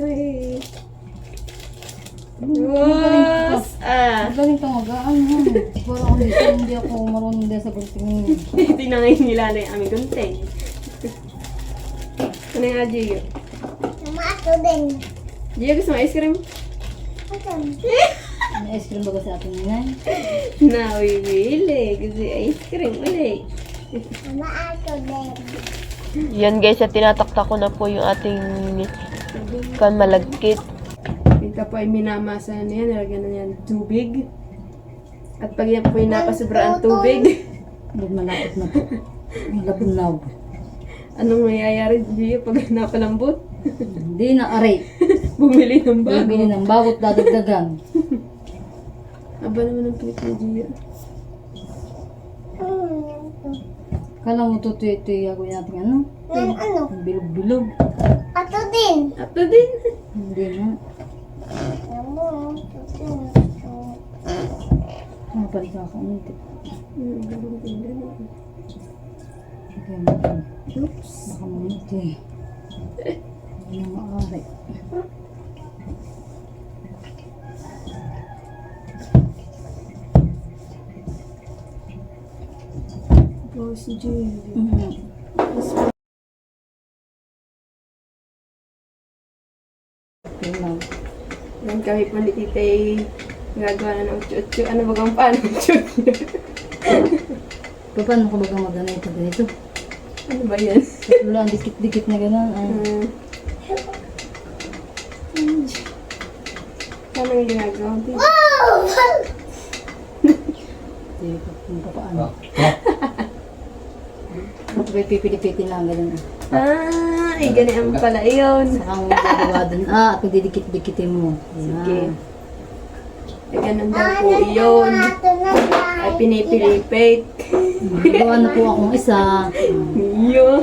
Ay. Was! Ah! Magaling ka mag-aan ha. Parang ako dito, hindi ako marunong din sa gunting. Hindi na ngayon nila na yung aming gunting. Ano nga, Gio? Mama, ako din. Gio, gusto mo ice cream? May ice cream ba sa ating nanay? Na, bibili. Kasi ice cream ulit. Mama, ako din. Yan guys, at tinatakta ko na po yung ating kan malagkit. Ito po ay minamasa na yan. Nilagyan na yan tubig. At pag yan po ay napasubra ang tubig, malapit na po. Malabunaw. anong mayayari, Gio, pag napalambot? Hindi na aray. Bumili ng bago. Bibili ng bagot dadagdagan. Aba naman ang pilit ni Gio. Kala mo yung gagawin natin ano? Nan, ano? Bilog-bilog. Ako din. Ato din. Hindi na. Mama, ako ako. Hmm, din, ganun. Okay, baka Oops. mamunti. Hindi na maaari. Oh, si. Okay lang. Yan kahit mali tita ay gagawa na ng utyo-utyo. Ano ba kang paano? Pa- Paano ko baga magana ito ganito? ano ba yan? Wala ang dikit-dikit na gano'n. Ah. Hmm. Paano yung ginagawa? Tita? Hindi ko kung paano. Ito ba'y pipilipitin lang gano'n. Ah, ay ganyan pala yun. Saka mo gagawa dun. Ah, at didikit-dikitin mo. Sige. Ay ganun daw po yun. Ay pinipilipit. Gagawa na po akong isa. Yun.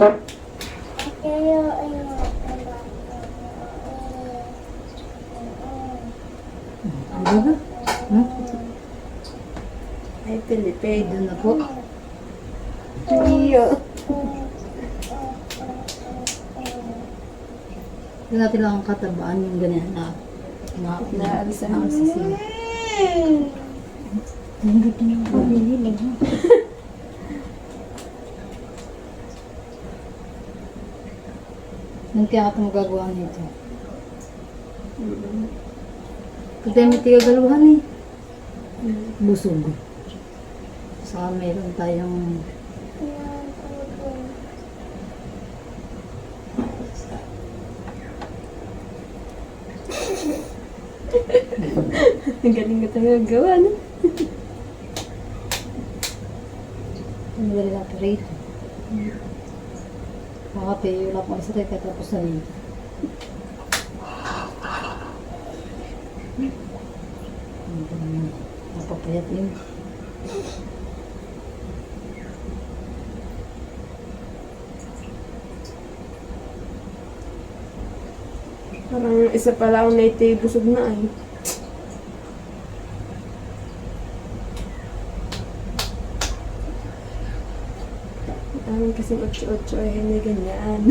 Ano ba? Hmm? Ay pilipit. Doon na po. Yun. Doon natin lang ang katabaan yung ganyan na na Naalisan ang mo. sisig. Hmm. Hindi ko na ha. Yung kaya ako magagawa nito. Tayo may tigagaluhan eh. Busog. Saka meron tayong Ang galing ka talaga gawa, no? ano ba nila rito. Makapay, wala pang isa tayo katapos na rin. Napapayat yun. Parang isa pala akong native busog na ay. Amin kasi 8-8 ay hindi ganyan.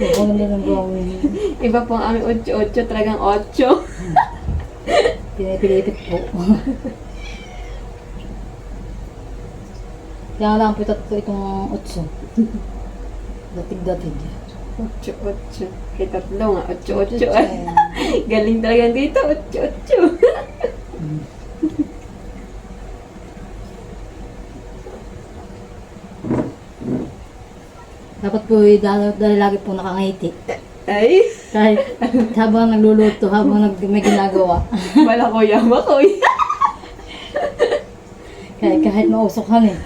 Na lang gawin. Iba po ang aming 8-8, talagang 8. Pinipilipit po. Kaya lang po ito itong utso. Datig-datig. 8-8. Kay tatlo nga, 8-8 ay. Galing talaga dito, 8-8. Dapat po eh, dahil, dahil lagi po nakangiti. Ay, Kahit habang nagluluto, habang nag, may ginagawa. wala ko yama ko. Kahit, kahit mausokan eh.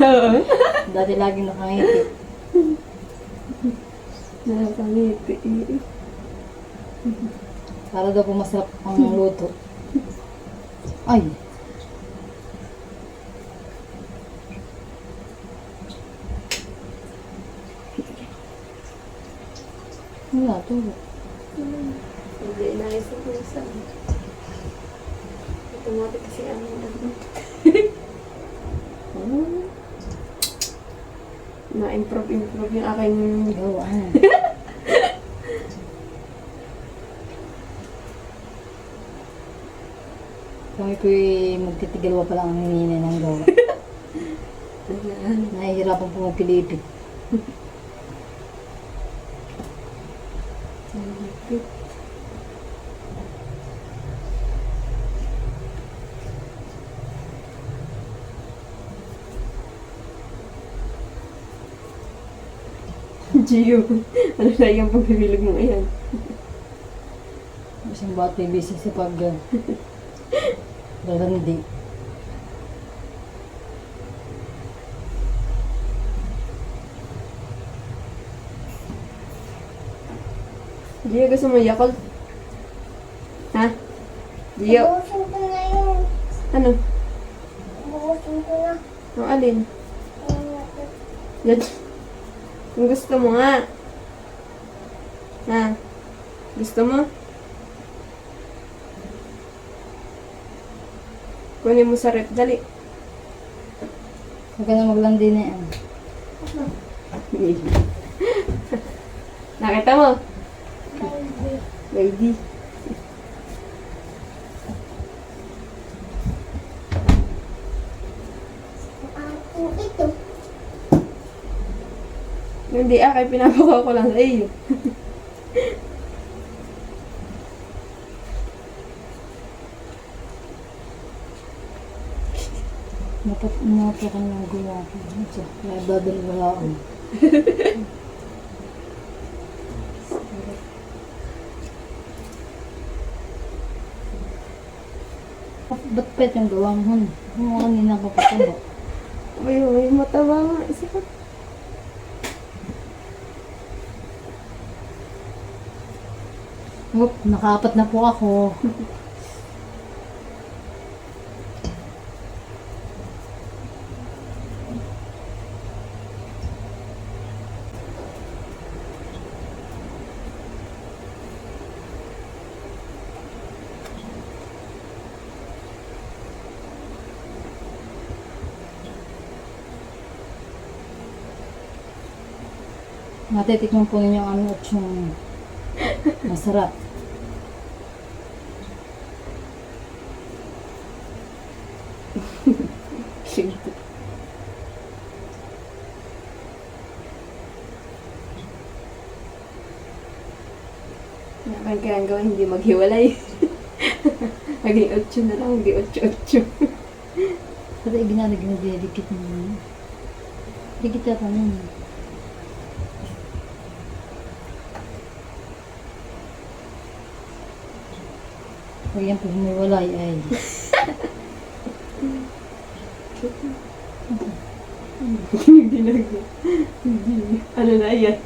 Dati laging nakangiti. Nakakangiti. Para daw po masarap ang luto. Ay! Wala, tulo. Hindi na isa po isa. Automatic kasi ang ano. Na-improve, improve yung aking Gawa. Kami po'y magtitigalwa pa lang ang hininay ng gawa. Nahihirapan po magpilipit. Gio. Ano na yung pagbibilog mo ayan? Isang bata ay busy sa pag... Uh, lalandi. Gio, gusto mo Yakult? Ha? Gio, Bukusin ko na yun. ano? Bukusin ko na. Ang alin? Ayun, Yan. Kung gusto mo nga. Ha? Gusto mo? Kunin mo sa rep. Dali. Huwag ka na maglandi na yan. Nakita mo? baby. Baby. Akin ito. Hindi ah, kaya pinapakaw ko lang sa iyo. Napat napat ka ng gawa ko. Sa kaya babal wala ako. Ba't pet yung gawa mo? Kung kanina ko pa ito. May, may mataba nga. Isa Oop, nakaapat na po ako. Natitikman po ninyo ang aming opsyong masarap. Kaya ang gawin, hindi maghiwalay. Maging 8 na lang, hindi 8-8. Pati ibinalig na didikit mo yun. Dikit yata yun. Pag yan po humiwalay ay Hindi na. Hindi. Ano na yan?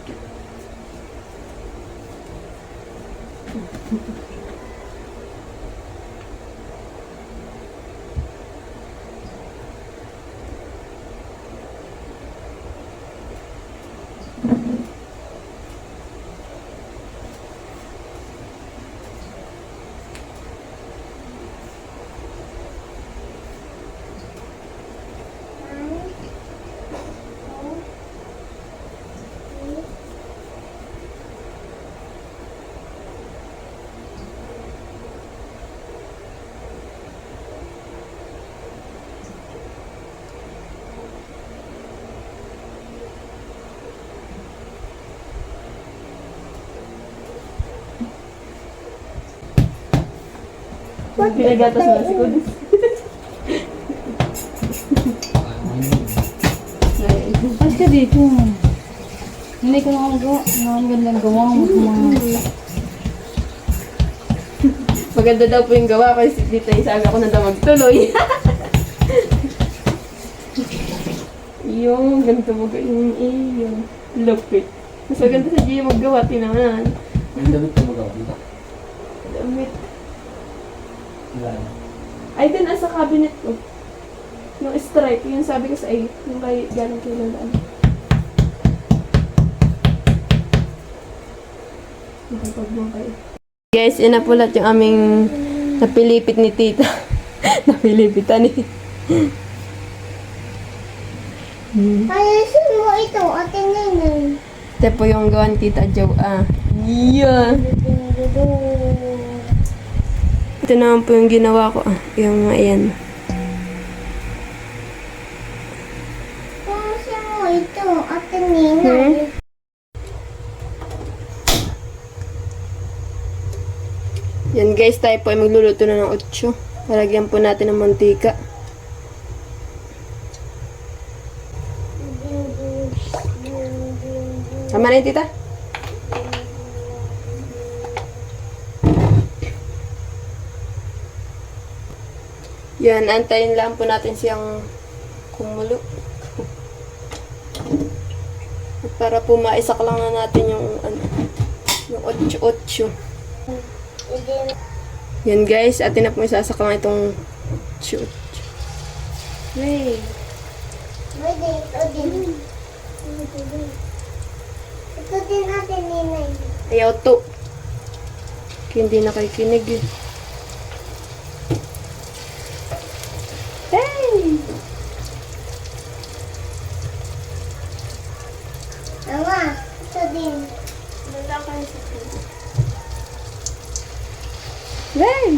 Pinagatas mo si Kulis. Ay ka dito. Hindi ko na gawa. Nakagandang gawa mo. Mga... Maganda daw po yung gawa kasi dito isabi ako na daw magtuloy. yung ganito mo yung iyo. Lupit. Mas maganda sa Gio maggawa, tinaman. Yung damit ko magawa dito. Damit. Wala na. Ay, din nasa cabinet ko. Yung stripe, yung sabi ko sa ay, yung kay galing kay Lalaan. Nakapag mo kayo. Guys, yun na po lahat yung aming napilipit ni tita. Napilipitan ni. Ayusin mo ito, ate Neneng. Ito po yung gawan tita Jo. Ah. Yeah. Ito naman po yung ginawa ko. Ah. Yung ayan. Ayusin mo ito, ate Neneng. Yan guys, tayo po ay magluluto na ng otso. Lalagyan po natin ng mantika. Tama na yun, tita? Yan, antayin lang po natin siyang kumulo. At para po maisak lang na natin yung ano, yung otso-otso. Yan guys, atin na po isasak lang itong otso Hey. Ito din. Ate Neneng. Ayaw to. Hindi nakikinig eh. Hey! Mama, ito din. Hey!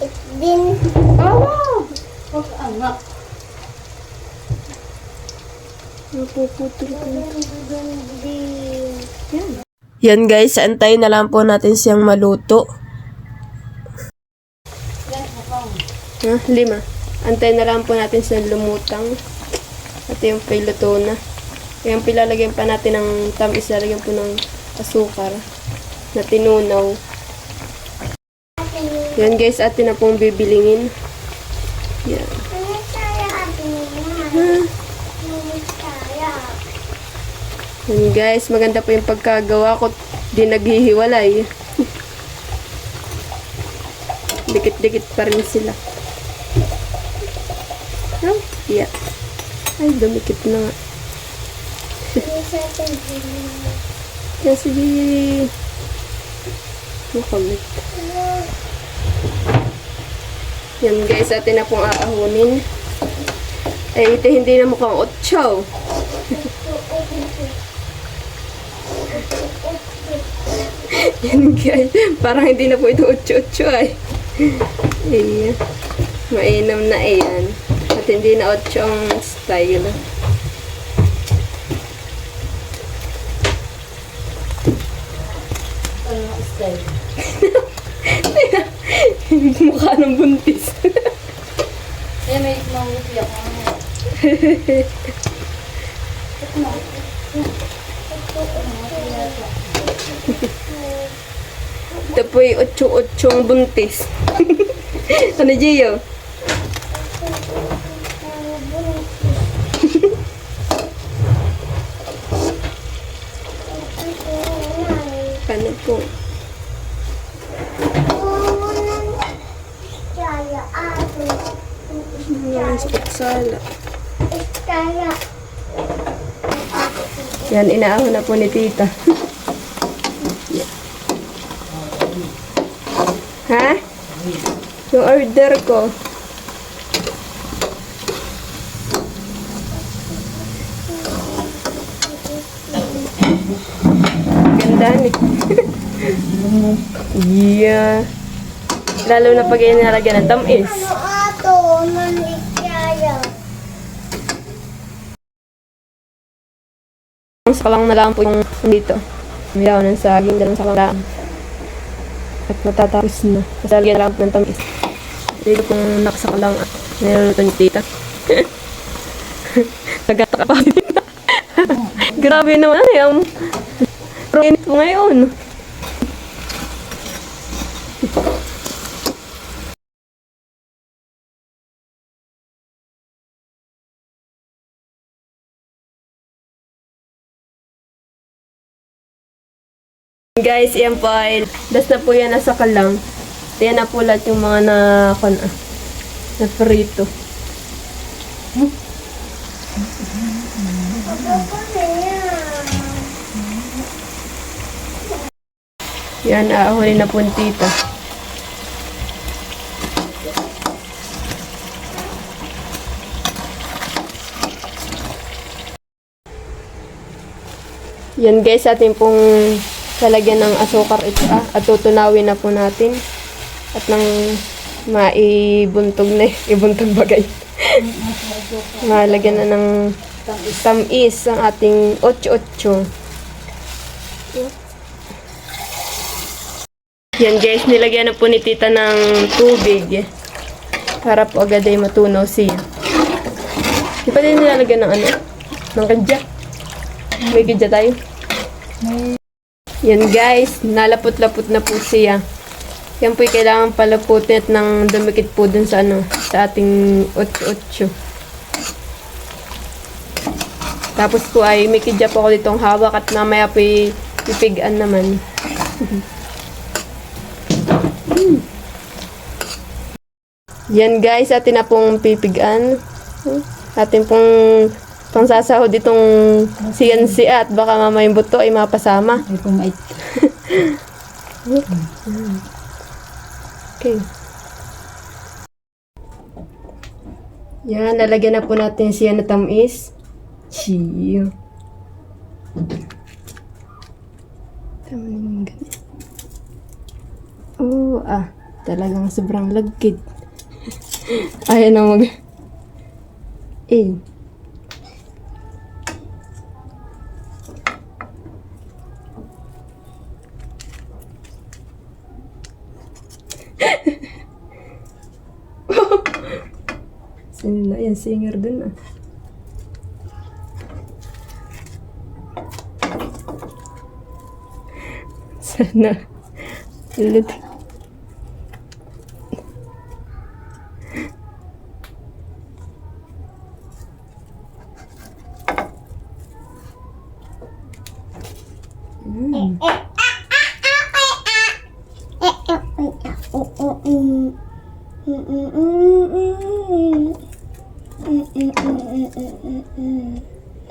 Ito din. Oh, wow! Huwag anak. Napuputol ko. Din, din. Yan. Yan guys, antayin na lang po natin siyang maluto. Ha? Lima. Antayin na lang po natin siyang lumutang. At yung piluto na. Yung pilalagyan pa natin ng tamis, lalagyan po ng asukar na tinunaw. Yan guys, atin na pong bibilingin. Yan. Ano tayo ate Neneng? Hmm. Ano tayo? Yan guys, maganda po yung pagkagawa ko. Di naghihiwalay. Dikit-dikit pa rin sila. Oh, yeah. Ay, dumikit na nga. Yan, sige. Makamit. Yan guys, atin na pong aahunin. Eh, ito hindi na mukhang otso. Yan guys, parang hindi na po ito otso-otso ay. Iya. Mainam na iyan. At hindi na otso ang style. Ano ang style? Mukha ng buntis. Eh, may mangupi ako. Ito po yung otso-otsong buntis. ano, Gio? Ano po? Kaya ato. Ang sakit sala. Kaya. Yan, inaahon na po ni tita. ha? Yung order ko. Ganda ni. yeah. Lalo na pag inalagyan ng tamis. Ano ato? Manik kaya. Ang sakalang na lang po yung dito. Milaw ng saging, dalawang sakalang lang. At matatapos na. Kasi lagyan na lang ng tamis. Dito kung nakasakalang niluluto ni tita. Nagata ka pa. Grabe naman ano yung Pero init mo ngayon. Guys, yan po ay, das na po yan nasa kalang. Yan na po lahat yung mga na, kon, ah, na, frito. Hmm? Yan, aahuli na po tita. Yan guys, atin pong lalagyan ng asukar ito ah, at tutunawin na po natin. At nang maibuntog na, ibuntog bagay. Malagyan na ng tamis ang ating 8-8. Yan guys, nilagyan na po ni tita ng tubig. Para po agad ay matunaw siya. Di pa din nilalagyan ng ano? Ng kadya. May kadya tayo. Yan guys, nalapot-lapot na po siya. Yan po kailangan palaputin at nang dumikit po dun sa ano, sa ating 8-8. Tapos po ay may kidya po ako ditong hawak at mamaya po ay pipigan naman. Yan guys, atin na pong pipigan. Atin pong pangsasahod itong CNC at baka mamaya yung buto ay mapasama. Ay pumait. Okay. Yan, lalagyan na po natin siya na tamis. Chiyo. Tama naman ganyan. Oh, ah. Talagang sobrang lagkit. Ayaw na mag... Eh. Sino na yan? Singer dun ah. Sana. Ulit.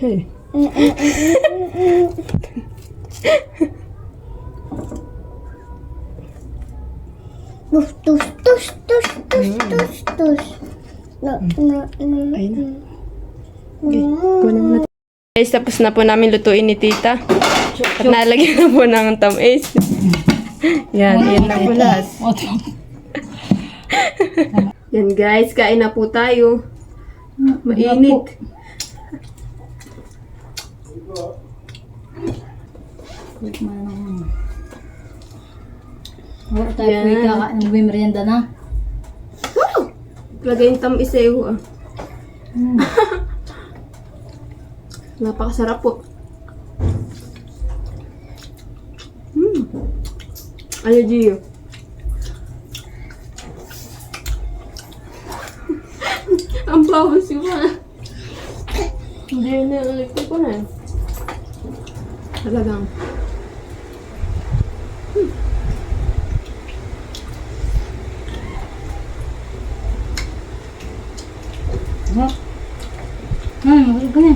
Hey. Tus, tus, tus, tus, tus, tus, tus. No, no, no. Ayun na. Okay, na. Guys, tapos na po namin lutuin ni tita. At nalagyan na po ng tamis. yan, yan na po lahat. Yan guys, kain na po tayo. Mainit. Oo, tayo Yan. po ikaka- nagmimerienda na. Lagay yung tamis iyo ah. Hmm. Napakasarap po. Hmm. Ano, Gio? Ang bawas yung mga. Hindi yun na ulit ko na eh. Talagang. Ha? Hmm, magulig ka na.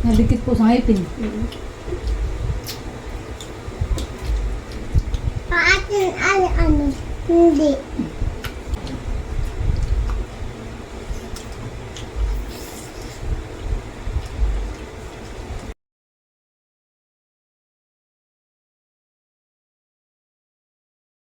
Nabikit po sa ngipin. Atin, ano,